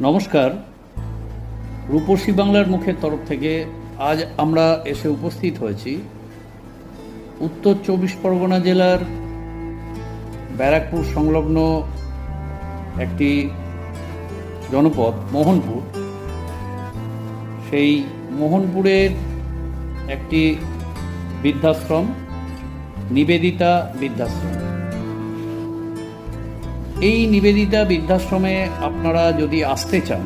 নমস্কার। রূপসী বাংলার মুখের তরফ থেকে আজ আমরা এসে উপস্থিত হয়েছি উত্তর চব্বিশ পরগনা জেলার ব্যারাকপুর সংলগ্ন একটি জনপদ, মোহনপুর। সেই মোহনপুরের একটি বৃদ্ধাশ্রম, নিবেদিতা বৃদ্ধাশ্রম। এই নিবেদিতা বৃদ্ধাশ্রমে আপনারা যদি আসতে চান,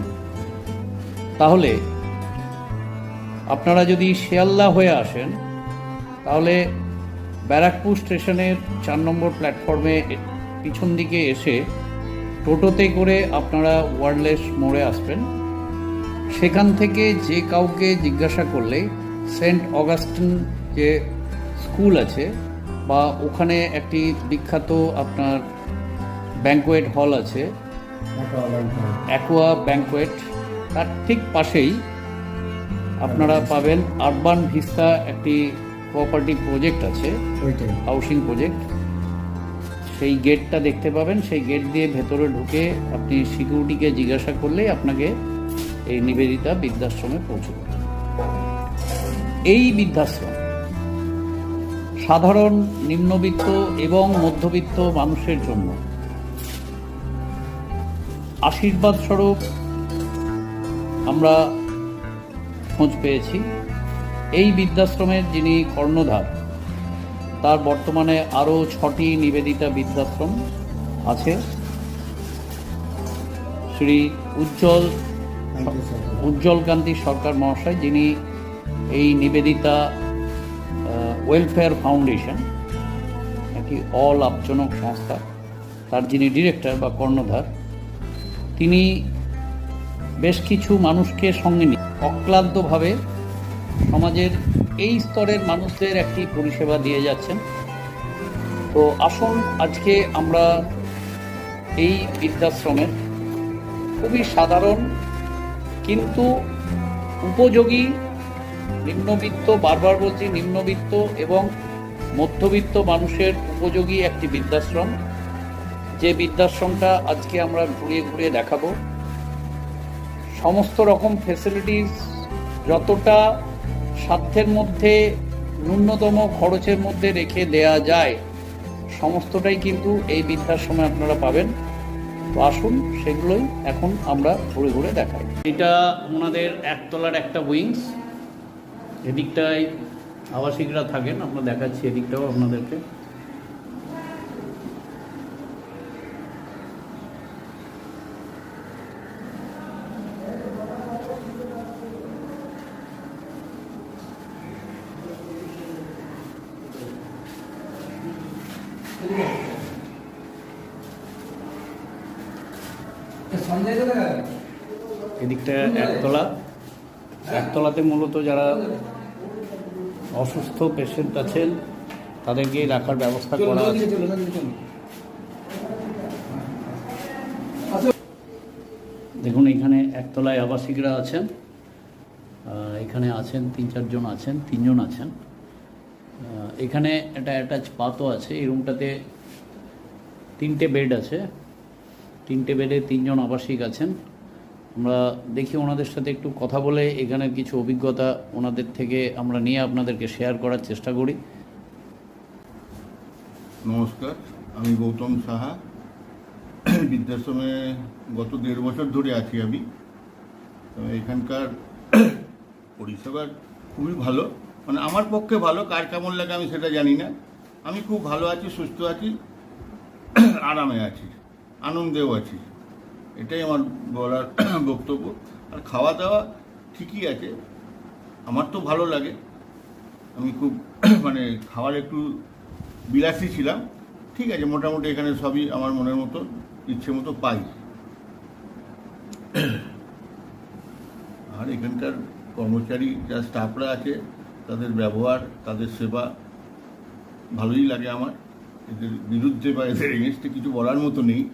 তাহলে আপনারা যদি শিয়ালদা হয়ে আসেন, তাহলে ব্যারাকপুর স্টেশনের চার নম্বর প্ল্যাটফর্মে পিছন দিকে এসে টোটোতে করে আপনারা ওয়ারলেস মোড়ে আসবেন। সেখান থেকে যে কাউকে জিজ্ঞাসা করলে সেন্ট অগাস্টিন যে স্কুল আছে বা ওখানে একটি বিখ্যাত আপনার ব্যাঙ্কোয়েট হল আছে। অ্যাকোয়া ব্যাঙ্কোয়েট তার ঠিক পাশেই আপনারা পাবেন আরবান ভিস্তা একটি প্রপার্টি প্রজেক্ট আছে হাউসিং প্রজেক্ট সেই গেটটা দেখতে পাবেন সেই গেট দিয়ে ভেতরে ঢুকে আপনি সিকিউরিটিকে জিজ্ঞাসা করলেই আপনাকে এই নিবেদিতা বৃদ্ধাশ্রমে পৌঁছে দেবে। এই বৃদ্ধাশ্রম সাধারণ নিম্নবিত্ত এবং মধ্যবিত্ত মানুষের জন্য আশীর্বাদ স্বরূপ আমরা খোঁজ পেয়েছি। এই বৃদ্ধাশ্রমের যিনি কর্ণধার, তার বর্তমানে আরও ছটি নিবেদিতা বৃদ্ধাশ্রম আছে। শ্রী উজ্জ্বল উজ্জ্বল কান্তি সরকার মহাশয়, যিনি এই নিবেদিতা ওয়েলফেয়ার ফাউন্ডেশন একটি অলাভজনক সংস্থা, তার যিনি ডিরেক্টর বা কর্ণধার তিনি বেশ কিছু মানুষকে সঙ্গে নিয়ে অক্লান্তভাবে সমাজের এই স্তরের মানুষদের একটি পরিষেবা দিয়ে যাচ্ছেন। তো আসুন, আজকে আমরা এই বৃদ্ধাশ্রমের খুবই সাধারণ কিন্তু উপযোগী নিম্নবিত্ত, বারবার বলছি নিম্নবিত্ত এবং মধ্যবিত্ত মানুষের উপযোগী একটি বৃদ্ধাশ্রম। যে বৃদ্ধাশ্রমটা আজকে আমরা ঘুরিয়ে ঘুরিয়ে দেখাবো, সমস্ত রকম ফেসিলিটিস যতটা সাধ্যের মধ্যে, ন্যূনতম খরচের মধ্যে রেখে দেয়া যায়, সমস্তটাই কিন্তু এই বৃদ্ধাশ্রমে আপনারা পাবেন। তো আসুন, সেগুলোই এখন আমরা ঘুরে ঘুরে দেখাই। এটা ওনাদের একতলার একটা উইংস এদিকটায় আবাসিকরা থাকেন, আমরা দেখাচ্ছি এদিকটাও আপনাদেরকে। এদিকটা একতলা। একতলাতে মূলত যারা অসুস্থ পেশেন্ট আছেন তাদেরকে রাখার ব্যবস্থা করা আছে। দেখুন এখানে একতলায় আবাসিকরা আছেন। এখানে আছেন তিন চারজন আছেন তিনজন আছেন। এখানে একটা অ্যাটাচ পাতও আছে। এই রুমটাতে তিনটে বেড আছে। তিনটে বেডে তিনজন আবাসিক আছেন। আমরা দেখি ওনাদের সাথে একটু কথা বলে এখানের কিছু অভিজ্ঞতা ওনাদের থেকে আমরা নিয়ে আপনাদেরকে শেয়ার করার চেষ্টা করি। নমস্কার, আমি গৌতম সাহা। বৃদ্ধাশ্রমে গত দেড় বছর ধরে আছি আমি। এখানকার পরিষেবা খুবই ভালো। মানে আমার পক্ষে ভালো, কার কেমন লাগে আমি সেটা জানি না। আমি খুব ভালো আছি, সুস্থ আছি, আরামে আছি, আনন্দেও আছি। এটাই আমার বলার বক্তব্য। আর খাওয়া দাওয়া ঠিকই আছে। আমার তো ভালো লাগে। আমি খুব মানে খাওয়ার একটু বিলাসী ছিলাম। ঠিক আছে, মোটামুটি এখানে সবই আমার মনের মতো, ইচ্ছে মতো পাই। আর এখানকার কর্মচারী, যা স্টাফরা আছে, তাদের ব্যবহার, তাদের সেবা ভালোই লাগে আমার। এদের বিরুদ্ধে বা এদের এগেনস্টে কিছু বলার মতো নেই।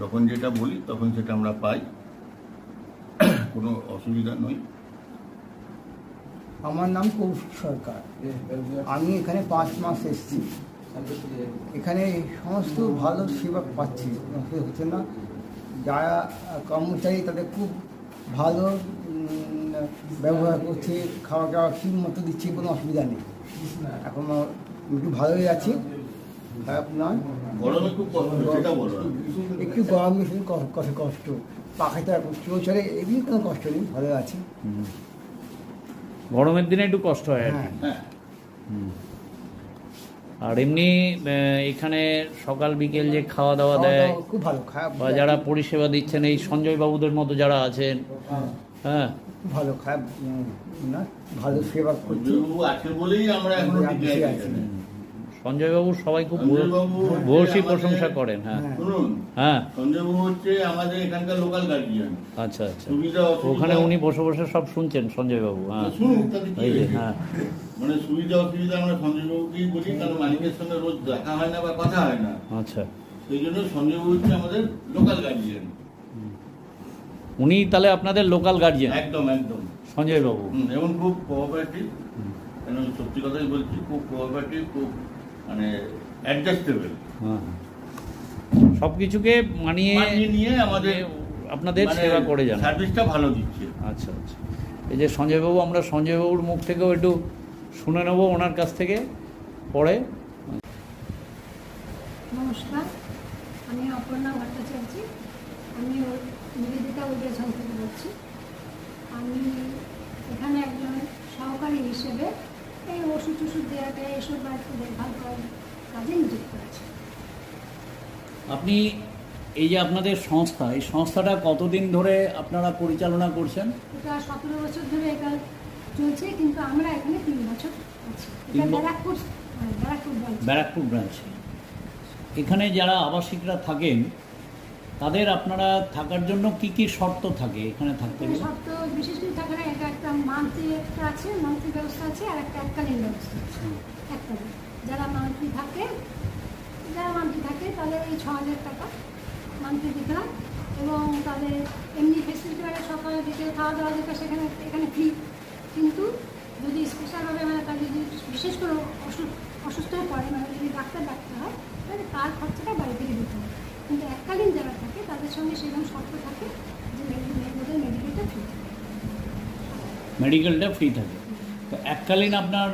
যখন যেটা বলি, তখন সেটা আমরা পাই। কোনো অসুবিধা নয়। আমার নাম কৌশিক সরকার। আমি এখানে পাঁচ মাস এসেছি। এখানে সমস্ত ভালো সেবা পাচ্ছি। হচ্ছে না, যারা কর্মচারী, তাদের খুব ভালো ব্যবহার করছে খাওয়া দাওয়া ঠিক মতো দিচ্ছে, কোনো অসুবিধা নেই। এখন একটু ভালোই আছি। খারাপ গরমে খুব কষ্ট সেটা বলো না। একটু গরমে শুধু কষ্ট। পাখাটা চৌচারে এগুলি কোনো কষ্ট নেই ভালো আছি। গরমের দিনে একটু কষ্ট হয় আর হ্যাঁ। হ্যাঁ। আর এমনি এখানে সকাল বিকেল যে খাওয়া দাওয়া দেয় খুব ভালো বা যারা পরিষেবা দিচ্ছেন এই সঞ্জয় বাবুদের মতো যারা আছেন হ্যাঁ। খুব ভালো খারাপ উম, না ভালো সেবা করছি। বলেই আমরা এখনও আমরা টিকে বেঁচে আছি আছি। এখানে। সঞ্জয় বাবু সবাই খুব সঞ্জয়বাবু ভূয়সী প্রশংসা করেন হ্যাঁ। হ্যাঁ। শুনুন হ্যাঁ। সঞ্জয়বাবু হচ্ছে আমাদের এখানকার লোকাল গার্জিয়ান আচ্ছা আচ্ছা। ওখানে উনি বসে বসে সব শুনছেন সঞ্জয় বাবু হ্যাঁ? হ্যাঁ। মানে সুবিধা অসুবিধা আমরা সঞ্জয়বাবুকেই বলি কারণ মালিকের সঙ্গে রোজ দেখা হয় না বা কথা হয় না। আচ্ছা। সেই জন্য সঞ্জয়বাবু হচ্ছে আমাদের লোকাল গার্জিয়ান উনি তাহলে আপনাদের লোকাল গার্জিয়ান একদম একদম। সঞ্জয় বাবু এবং খুব কোঅপারেটিভ কেন সত্যি কথাই বলছি খুব কোঅপারেটিভ খুব মানে অ্যাডজাস্টেবল হ্যাঁ। সব কিছুকে মানিয়ে নিয়ে আমাদের আপনাদের মানে সেবা করে যান সার্ভিসটা ভালো দিচ্ছে। আচ্ছা আচ্ছা। এই যে সঞ্জয়বাবু আমরা সঞ্জয়বাবুর মুখ থেকেও একটু শুনে নেব ওনার কাছ থেকে পরে। নমস্কার আমি অপর্ণা ভট্টাচার্য। আমি নিবেদিতা উদয় সংঘ থেকে বলছি। আমি এখানে একজন সহকারী হিসেবে এই ওষুধ টষুধ দেওয়াটা এসব বাড়িতে দেখভাল করার কাজে নিযুক্ত আছি আপনি এই যে আপনাদের সংস্থা এই সংস্থাটা কতদিন ধরে আপনারা পরিচালনা করছেন? এটা সতেরো বছর ধরে এটা চলছে কিন্তু আমরা এখানে তিন বছর আছি। এটা ব্যারাকপুর হ্যাঁ, ব্যারাকপুর ব্রাঞ্চ ব্যারাকপুর ব্রাঞ্চে এখানে যারা আবাসিকরা থাকেন তাদের আপনারা থাকার জন্য কি কি শর্ত থাকে এখানে থাকতে গেলে? সব তো বিশেষ করে থাকে না এটা একটা মান্থলি একটা আছে মান্থলি ব্যবস্থা আছে আর একটা এককালীন ব্যবস্থা আছে। এককালীন যারা মান্থলি থাকে যারা মান্থলি থাকে তাদের এই ছ হাজার টাকা মান্থলি দিতে হয়। এবং তাদের এমনি ফেসিলিটি মানে সকালে দিকে খাওয়া দাওয়া যেটা সেখানে এখানে ফ্রি কিন্তু যদি স্পেশালভাবে মানে তাদের যদি বিশেষ করে অসুস্থ হয়ে পড়ে মানে যদি ডাক্তার ডাকতে হয় তাহলে তার হয় কিন্তু এককালীন যারা থাকে তাদের সঙ্গে সেরকম শর্ত থাকে যে ওদের মেডিকেলটা ফ্রি মেডিকেলটা ফ্রি থাকে। তো এককালীন আপনার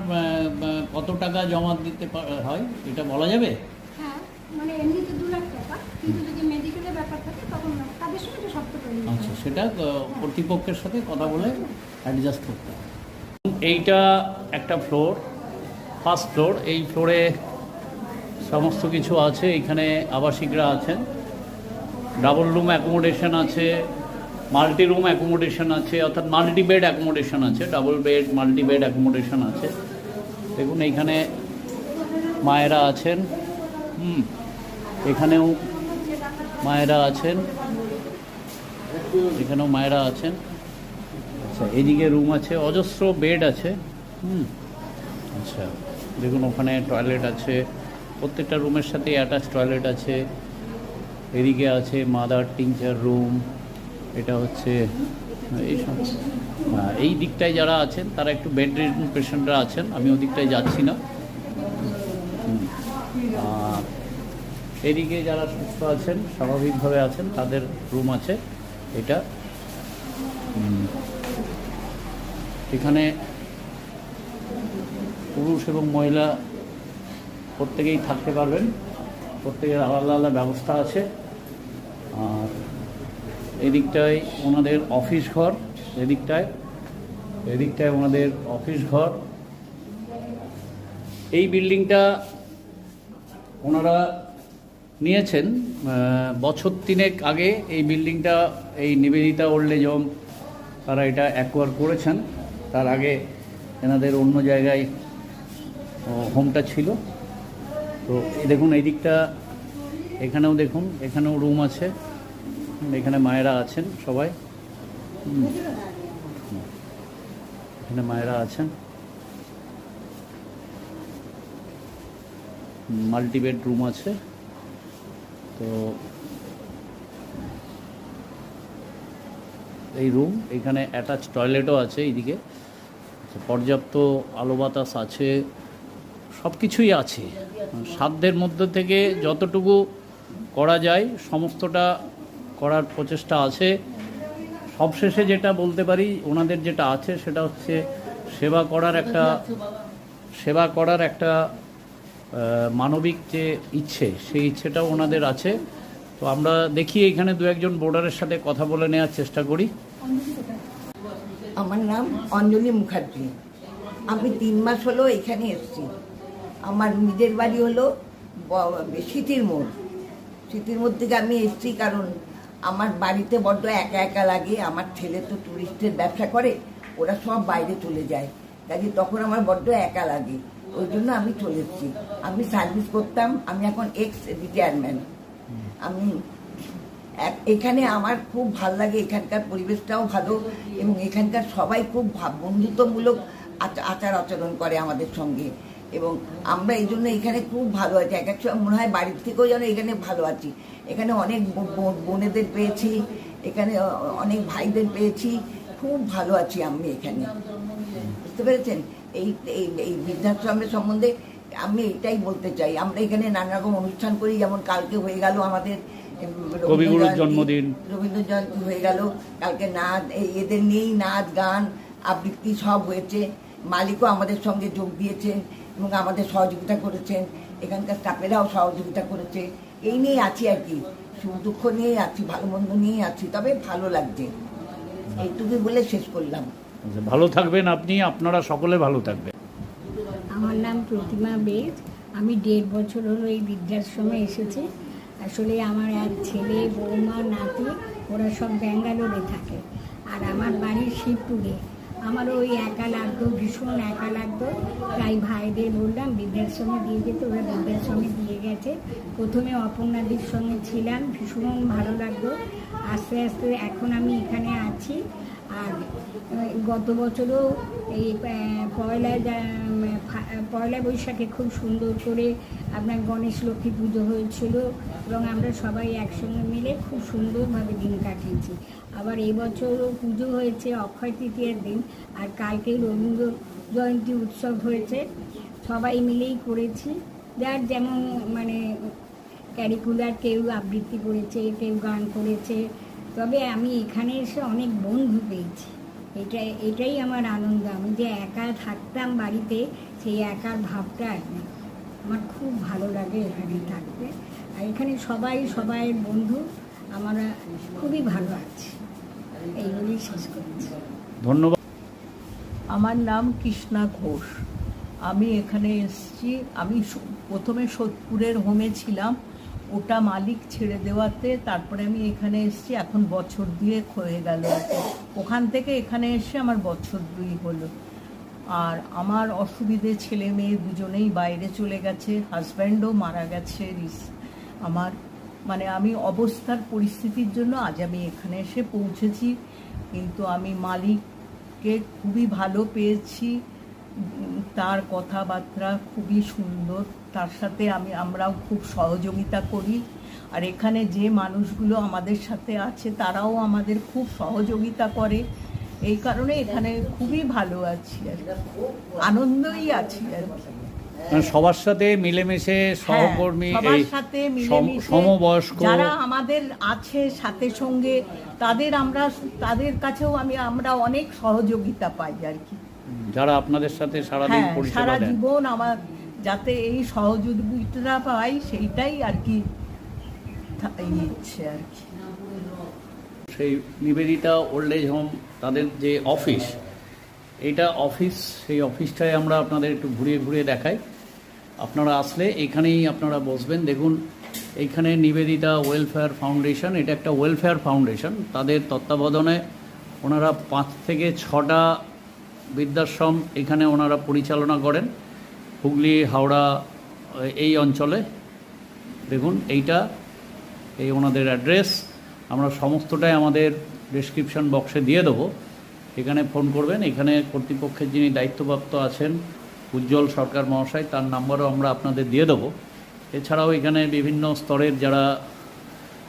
কত টাকা জমা দিতে হয়? এটা বলা যাবে? হ্যাঁ মানে এমনিতে দু লাখ টাকা। কিন্তু যদি মেডিকেলের ব্যাপার থাকে তখন তাদের সঙ্গে শর্ত করে আচ্ছা সেটা কর্তৃপক্ষের সাথে কথা বলে অ্যাডজাস্ট করতে হবে। এইটা একটা ফ্লোর ফার্স্ট ফ্লোর এই ফ্লোরে সমস্ত কিছু আছে, এখানে আবাসিকরা আছেন। ডাবল রুম অ্যাকোমোডেশন আছে মাল্টি রুম অ্যাকোমোডেশন আছে, অর্থাৎ মাল্টি বেড অ্যাকোমোডেশন আছে double bed multi bed accommodation আছে। দেখুন এইখানে মায়েরা আছেন। হুম, এখানেও মায়েরা আছেন। এখানেও মায়েরা আছেন। আচ্ছা এদিকে রুম আছে, অজস্র বেড আছে। হুম আচ্ছা দেখুন, ওখানে টয়লেট আছে। প্রত্যেকটা রুমের সাথে অ্যাটাচ টয়লেট আছে এদিকে আছে মাদার টিংচার রুম এটা হচ্ছে এই সব। হ্যাঁ, এই দিকটায় যারা আছেন তারা একটু বেড পেশেন্টরা আছেন আমি ওদিকটায় যাচ্ছি না। এদিকে যারা সুস্থ আছেন স্বাভাবিকভাবে আছেন তাদের রুম আছে এটা। এখানে পুরুষ এবং মহিলা প্রত্যেকেই থাকতে পারবেন। প্রত্যেকের আলাদা আলাদা ব্যবস্থা আছে। আর এদিকটায় ওনাদের অফিস ঘর, এদিকটায় এদিকটায় ওনাদের অফিস ঘর। এই বিল্ডিংটা ওনারা নিয়েছেন বছর তিনেক আগে এই বিল্ডিংটা, এই নিবেদিতা ওল্ড তারা এটা অ্যাকোয়ার করেছেন, তার আগে এনাদের অন্য জায়গায় হোমটা ছিল। তো দেখুন এই দিকটা এখানেও দেখুন এখানেও রুম আছে। এখানে মায়েরা আছেন সবাই। এখানে মায়েরা আছেন। মাল্টি বেড রুম আছে। তো এই রুম এখানে অ্যাটাচ টয়লেটও আছে এইদিকে। আচ্ছা, পর্যাপ্ত আলো বাতাস আছে। সব কিছুই আছে। সাধ্যের মধ্যে থেকে যতটুকু করা যায়, সমস্তটা করার প্রচেষ্টা আছে। সবশেষে যেটা বলতে পারি, ওনাদের যেটা আছে, সেটা হচ্ছে সেবা করার একটা, সেবা করার একটা মানবিক যে ইচ্ছে, সেই ইচ্ছেটাও ওনাদের আছে। তো আমরা দেখি এখানে দু একজন বোর্ডারের সাথে কথা বলে নেওয়ার চেষ্টা করি। আমার নাম অঞ্জলি মুখার্জি। আমি তিন মাস হলো এখানে এসেছি। আমার নিজের বাড়ি হলো স্মৃতির মোড়। স্মৃতির মোড় থেকে আমি এসেছি কারণ আমার বাড়িতে বড্ড একা একা লাগে, আমার ছেলে তো টুরিস্টের ব্যবসা করে, ওরা সব বাইরে চলে যায়। কাজে তখন আমার বড্ড একা লাগে, ওই জন্য আমি চলে এসেছি। আমি সার্ভিস করতাম, আমি এখন এক্স রিটায়ারমেন্ট আমি এখানে আমার খুব ভালো লাগে, এখানকার পরিবেশটাও ভালো এবং এখানকার সবাই খুব বন্ধুত্বমূলক আচ- আচার আচরণ করে আমাদের সঙ্গে। এবং আমরা এই জন্য এখানে খুব ভালো আছি। এক এক সময় মনে হয় বাড়ির থেকেও যেন এখানে ভালো আছি। এখানে অনেক বোনেদের পেয়েছি এখানে অনেক ভাইদের পেয়েছি। খুব ভালো আছি আমি এখানে। বুঝতে পেরেছেন? এই এই- বৃদ্ধাশ্রমের সম্বন্ধে আমি এটাই বলতে চাই। আমরা এখানে নানা রকম অনুষ্ঠান করি যেমন কালকে হয়ে গেল আমাদের রবীন্দ্র কবিগুরুর জয়ন্তী- জন্মদিন। রবীন্দ্র জয়ন্তী হয়ে গেল। কালকে নাচ এদের নিয়েই নাচ গান আবৃত্তি সব হয়েছে। মালিকও আমাদের সঙ্গে যোগ দিয়েছেন। এবং আমাদের সহযোগিতা করেছেন এখানকার স্টাফেরাও সহযোগিতা করেছে। এই নিয়েই আছি আর কি। সুখ দুঃখ নিয়েই আছি ভালো মন্দ নিয়েই আছি তবে ভালো লাগছে। এইটুকুই বলে শেষ করলাম। আচ্ছা, ভালো থাকবেন আপনি আপনারা সকলে ভালো থাকবেন। আমার নাম প্রতিমা বেদ। আমি দেড় বছর হলো এই বৃদ্ধাশ্রমে এসেছি। আসলে আমার এক ছেলে বৌমা নাতি ওরা সব ব্যাঙ্গালোরে থাকে। আর আমার বাড়ি শিবপুরে। আমার ওই একা লাগতো, ভীষণ একা লাগতো। তাই ভাইদের বললাম বৃদ্ধাশ্রমে দিয়ে যেতে, ওরা বৃদ্ধাশ্রমে দিয়ে গেছে। প্রথমে অপর্ণাদির সঙ্গে ছিলাম, ভীষণ ভালো লাগতো। আস্তে আস্তে এখন আমি এখানে আছি। আর গত বছরও এই পয়লা পয়লা বৈশাখে খুব সুন্দর করে আপনার গণেশ লক্ষ্মী পুজো হয়েছিল এবং আমরা সবাই একসঙ্গে মিলে খুব সুন্দরভাবে দিন কাটিয়েছি। আবার এবছরও পুজো হয়েছে অক্ষয় তৃতীয়ার দিন আর কালকে রবীন্দ্র জয়ন্তী উৎসব হয়েছে। সবাই মিলেই করেছি। যার যেমন মানে ক্যারিকুলার কেউ আবৃত্তি করেছে, কেউ গান করেছে তবে আমি এখানে এসে অনেক বন্ধু পেয়েছি। এটা এটাই আমার আনন্দ। আমি যে একা থাকতাম বাড়িতে সেই একার ভাবটা আর নেই। আমার খুব ভালো লাগে এখানে থাকতে। আর এখানে সবাই সবাইয়ের বন্ধু। আমরা খুবই ভালো আছি। এই বলেই শেষ করছি। ধন্যবাদ। আমার নাম কৃষ্ণা ঘোষ। আমি এখানে এসেছি। আমি প্রথমে সোদপুরের হোমে ছিলাম। ওটা মালিক ছেড়ে দেওয়াতে তারপরে আমি এখানে এসেছি, এখন বছর দুয়েক হয়ে গেল। ওখান থেকে এখানে এসে আমার বছর দুই হলো। আর আমার অসুবিধে ছেলে মেয়ে দুজনেই বাইরে চলে গেছে, হাজব্যান্ডও মারা গেছে আমার। মানে আমি অবস্থার পরিস্থিতির জন্য আজ আমি এখানে এসে পৌঁছেছি। কিন্তু আমি মালিককে খুবই ভালো পেয়েছি। তার কথাবার্তা খুবই সুন্দর। তার সাথে আমি আমরাও খুব সহযোগিতা করি আর এখানে যে মানুষগুলো আমাদের সাথে আছে তারাও আমাদের খুব সহযোগিতা করে এই কারণে এখানে খুবই ভালো আছি আর। আনন্দই আছি আর। মানে সবার সাথে মিলেমিশে সহকর্মী হ্যাঁ, সবার এই সাথে সমবয়স্ক যারা আমাদের আছে সাথে সঙ্গে তাদের আমরা তাদের কাছেও আমি আমরা অনেক সহযোগিতা পাই আর কি যারা আপনাদের সাথে সারাদিন হ্যাঁ পরিষেবা সারা জীবন আমার যাতে এই সহযোগিতা পাই, সেইটাই আর কি ইচ্ছে আর কি। সেই নিবেদিতা ওল্ড এজ হোম, তাদের যে অফিস এটা অফিস, সেই অফিসটায় আমরা আপনাদের একটু ঘুরিয়ে ঘুরিয়ে দেখাই। আপনারা আসলে এখানেই আপনারা বসবেন। দেখুন, এইখানে নিবেদিতা ওয়েলফেয়ার ফাউন্ডেশন, এটা একটা ওয়েলফেয়ার ফাউন্ডেশন। তাদের তত্ত্বাবধানে ওনারা পাঁচ থেকে ছটা বৃদ্ধাশ্রম এখানে ওনারা পরিচালনা করেন। হুগলি, হাওড়া, এই অঞ্চলে। দেখুন, এইটা, এই ওনাদের অ্যাড্রেস। আমরা সমস্তটাই আমাদের ডেসক্রিপশন বক্সে দিয়ে দেবো। এখানে ফোন করবেন। এখানে কর্তৃপক্ষের যিনি দায়িত্বপ্রাপ্ত আছেন, উজ্জ্বল সরকার মহাশয়, তার নাম্বারও আমরা আপনাদের দিয়ে দেবো। এছাড়াও এখানে বিভিন্ন স্তরের যারা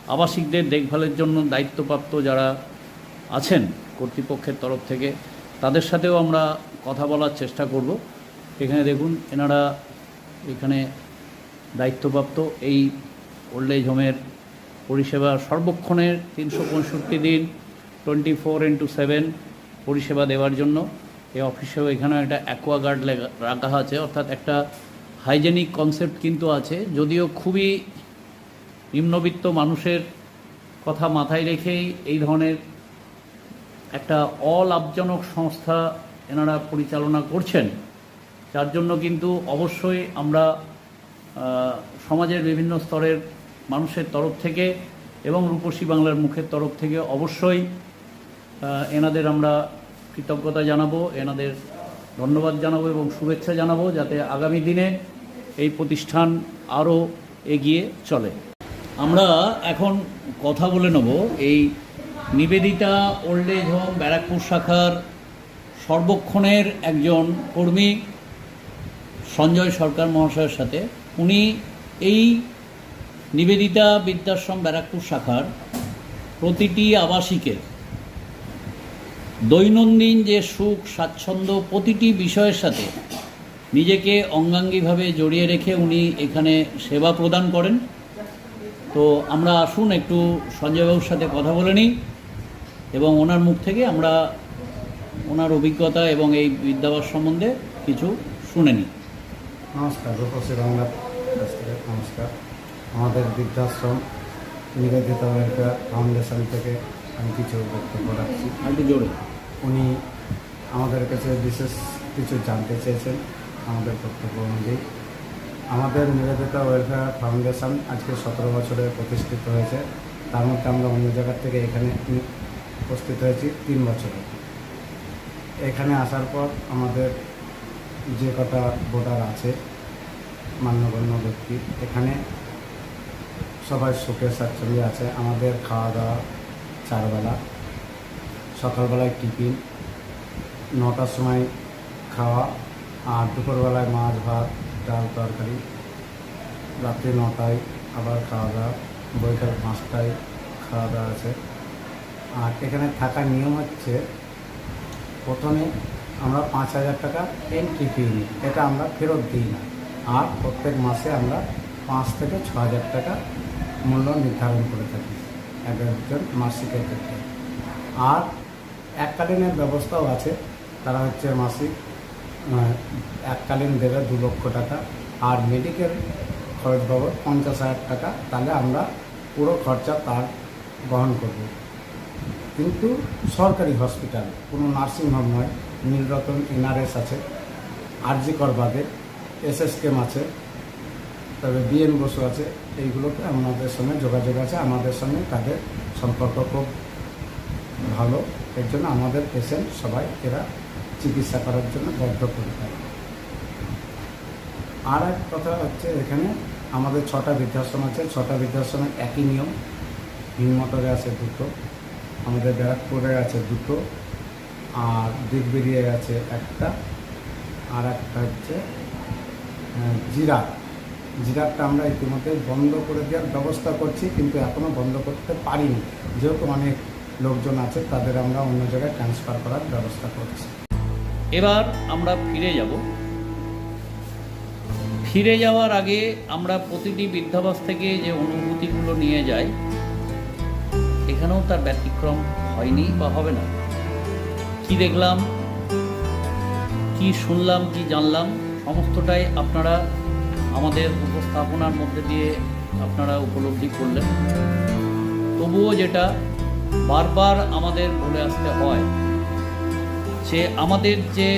আবাসিকদের দেখভালের জন্য দায়িত্বপ্রাপ্ত যারা আছেন কর্তৃপক্ষের তরফ থেকে, তাদের সাথেও আমরা কথা বলার চেষ্টা করব। এখানে দেখুন, এনারা এখানে দায়িত্বপ্রাপ্ত। এই ওল্ড এজ হোমের পরিষেবা সর্বক্ষণের তিনশো পঁয়ষট্টি দিন, টোয়েন্টি ফোর ইন্টু সেভেন পরিষেবা দেওয়ার জন্য। এই অফিসেও এখানেও একটা অ্যাকোয়াগার্ড রাখা আছে। অর্থাৎ একটা হাইজেনিক কনসেপ্ট কিন্তু আছে। যদিও খুবই নিম্নবিত্ত মানুষের কথা মাথায় রেখেই এই ধরনের একটা অলাভজনক সংস্থা এনারা পরিচালনা করছেন। যার জন্য কিন্তু অবশ্যই আমরা সমাজের বিভিন্ন স্তরের মানুষের তরফ থেকে এবং রূপসী বাংলার মুখের তরফ থেকে অবশ্যই এনাদের আমরা কৃতজ্ঞতা জানাব, এনাদের ধন্যবাদ জানাব এবং শুভেচ্ছা জানাব যাতে আগামী দিনে এই প্রতিষ্ঠান আরও এগিয়ে চলে। আমরা এখন কথা বলে নেব এই Nivedita old age home Barrackpore শাখার সর্বক্ষণের একজন কর্মী। সঞ্জয় সরকার মহাশয়ের সাথে। উনি এই নিবেদিতা বৃদ্ধাশ্রম ব্যারাকপুর শাখার প্রতিটি আবাসিকের দৈনন্দিন যে সুখ, স্বাচ্ছন্দ্য প্রতিটি বিষয়ের সাথে নিজেকে অঙ্গাঙ্গিভাবে জড়িয়ে রেখে উনি এখানে সেবা প্রদান করেন। তো আমরা আসুন, একটু সঞ্জয়বাবুর সাথে কথা বলে নিই এবং ওনার মুখ থেকে আমরা ওনার অভিজ্ঞতা এবং এই বিদ্যাবাস সম্বন্ধে কিছু শুনে নিই। নমস্কার রূপসী বাংলার কাছ থেকে নমস্কার। আমাদের বৃদ্ধাশ্রম নিবেদিতা ওয়েলফেয়ার ফাউন্ডেশন থেকে আমি কিছু বক্তব্য রাখছি। উনি আমাদের কাছে বিশেষ কিছু জানতে চেয়েছেন আমাদের বক্তব্য অনুযায়ী। আমাদের নিবেদিতা ওয়েলফেয়ার ফাউন্ডেশন আজকে সতেরো বছরে প্রতিষ্ঠিত হয়েছে। তার মধ্যে আমরা অন্য জায়গার থেকে এখানে উপস্থিত হয়েছি তিন বছরে। এখানে আসার পর আমাদের যে কটা ভোটার আছে, মান্যগণ্য ব্যক্তি, এখানে সবাই সুখে স্বাচ্ছন্দ্যে আছে। আমাদের খাওয়া দাওয়া চারবেলা, সকালবেলায় টিফিন, নটার সময় খাওয়া, আর দুপুরবেলায় মাছ, ভাত, ডাল, তরকারি। রাত্রি নটায় আবার খাওয়া দাওয়া বৈকাল পাঁচটায় খাওয়া দাওয়া আছে। আর এখানে থাকার নিয়ম হচ্ছে, প্রথমে আমরা পাঁচ হাজার টাকা এন্ট্রি ফি নিই। এটা আমরা ফেরত দিই না। আর প্রত্যেক মাসে আমরা পাঁচ থেকে ছ হাজার টাকা মূল্য নির্ধারণ করে থাকি এক একজন মাসিকের ক্ষেত্রে। আর এককালীনের ব্যবস্থাও আছে। তারা হচ্ছে মাসিক এককালীন দেবে দু লক্ষ টাকা। আর মেডিকেল খরচ বাবদ পঞ্চাশ হাজার টাকা। তাহলে আমরা পুরো খরচা তার বহন করব। কিন্তু সরকারি হসপিটাল কোনো নার্সিংহোম নয়। নীলরতন এনআরএস আছে, আরজি করবাগে, এসএসকেম আছে, তবে বিএন বসু আছে, এইগুলোতে আমাদের সঙ্গে যোগাযোগ আছে, আমাদের সঙ্গে তাদের সম্পর্ক খুব ভালো, এর জন্য আমাদের পেশেন্ট সবাই এরা চিকিৎসা করার জন্য বদ্ধ করে থাকে আর এক কথা হচ্ছে এখানে আমাদের ছটা বৃদ্ধাশ্রম আছে, ছটা বৃদ্ধাশ্রমের একই নিয়ম, হিমমটরে আছে দুটো, আমাদের ব্যারাকপুরে আছে দুটো আর দিগবেরিয়ে আছে একটা আর একটা হচ্ছে আহ, জিরাট আমরা ইতিমধ্যে বন্ধ করে দেওয়ার ব্যবস্থা করছি কিন্তু এখনও বন্ধ করতে পারিনি। যেহেতু অনেক লোকজন আছে তাদের আমরা অন্য জায়গায় ট্রান্সফার করার ব্যবস্থা করছি। এবার আমরা ফিরে যাব। ফিরে যাওয়ার আগে আমরা প্রতিটি বৃদ্ধাবাস থেকে যে অনুভূতিগুলো নিয়ে যাই এখানেও তার ব্যতিক্রম হয়নি বা হবে না। কি দেখলাম? কি শুনলাম? কি জানলাম? সমস্তটাই আপনারা আমাদের উপস্থাপনার মধ্যে দিয়ে আপনারা উপলব্ধি করলেন। তবুও যেটা বারবার আমাদের বলে আসতে হয় যে আমাদের যে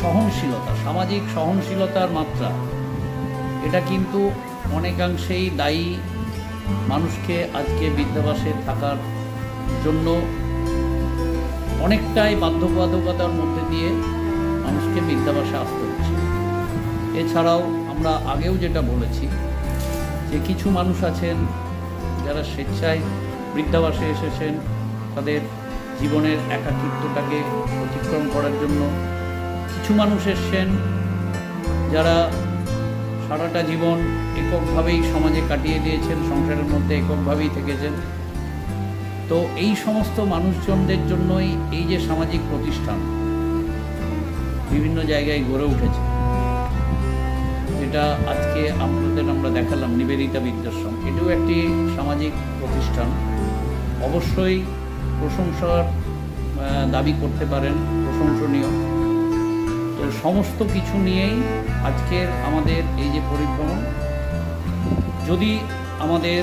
সহনশীলতা, সামাজিক সহনশীলতার মাত্রা, এটা কিন্তু অনেকাংশেই দায়ী মানুষকে আজকে বৃদ্ধাবাসে থাকার জন্য অনেকটাই বাধ্যবাধকতার মধ্যে দিয়ে মানুষকে বৃদ্ধাবাসে আসতে হচ্ছে। এছাড়াও আমরা আগেও যেটা বলেছি যে কিছু মানুষ আছেন যারা স্বেচ্ছায় বৃদ্ধাবাসে এসেছেন, তাদের জীবনের একাকিত্বটাকে অতিক্রম করার জন্য। কিছু মানুষ এসছেন যারা সারাটা জীবন এককভাবেই সমাজে কাটিয়ে দিয়েছেন, সংসারের মধ্যে এককভাবেই থেকেছেন। তো এই সমস্ত মানুষজনদের জন্যই এই যে সামাজিক প্রতিষ্ঠান বিভিন্ন জায়গায় গড়ে উঠেছে যেটা আজকে আপনাদের আমরা দেখালাম নিবেদিতা বৃদ্ধাশ্রম এটাও একটি সামাজিক প্রতিষ্ঠান। অবশ্যই প্রশংসার দাবি করতে পারেন, প্রশংসনীয়। তো সমস্ত কিছু নিয়েই আজকের আমাদের এই যে পরিভ্রমণ, যদি আমাদের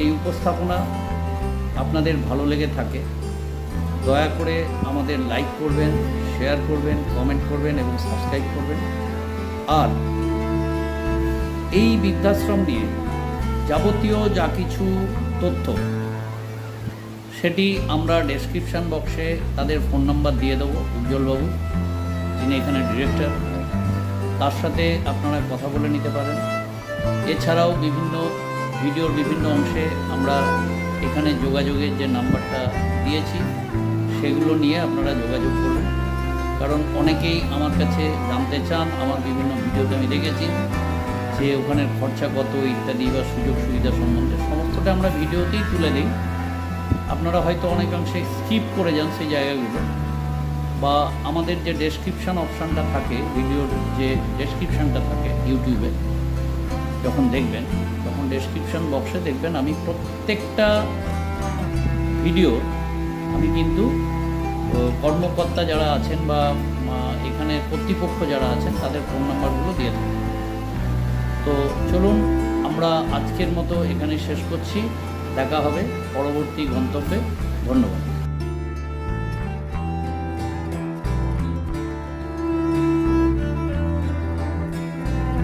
এই উপস্থাপনা আপনাদের ভালো লেগে থাকে, দয়া করে আমাদের লাইক করবেন শেয়ার করবেন কমেন্ট করবেন এবং সাবস্ক্রাইব করবেন। আর এই বৃদ্ধাশ্রম নিয়ে যাবতীয় যা কিছু তথ্য, সেটি আমরা ডেসক্রিপশান বক্সে তাদের ফোন নাম্বার দিয়ে দেবো, উজ্জ্বলবাবু, যিনি এখানে ডিরেক্টর তার সাথে আপনারা কথা বলে নিতে পারেন। এছাড়াও বিভিন্ন ভিডিওর বিভিন্ন অংশে আমরা এখানে যোগাযোগের যে নাম্বারটা দিয়েছি, সেগুলো নিয়ে আপনারা যোগাযোগ করবেন কারণ অনেকেই আমার কাছে জানতে চান, আমার বিভিন্ন ভিডিওতে আমি দেখেছি যে ওখানের খরচা কত ইত্যাদি বা সুযোগ সুবিধা সম্বন্ধে। সমস্তটা আমরা ভিডিওতেই তুলে দিই। আপনারা হয়তো অনেকাংশে স্কিপ করে যান সেই জায়গাগুলো। বা আমাদের যে ডেসক্রিপশান অপশানটা থাকে, ভিডিওর যে ডেসক্রিপশানটা থাকে, ইউটিউবে, যখন দেখবেন ডেসক্রিপশান বক্সে দেখবেন আমি প্রত্যেকটা ভিডিও আমি কিন্তু কর্মকর্তা যারা আছেন বা এখানে কর্তৃপক্ষ যারা আছেন, তাদের ফোন নাম্বারগুলো দিয়ে থাকি তো চলুন, আমরা আজকের মতো এখানে শেষ করছি। দেখা হবে পরবর্তী গন্তব্যে। ধন্যবাদ।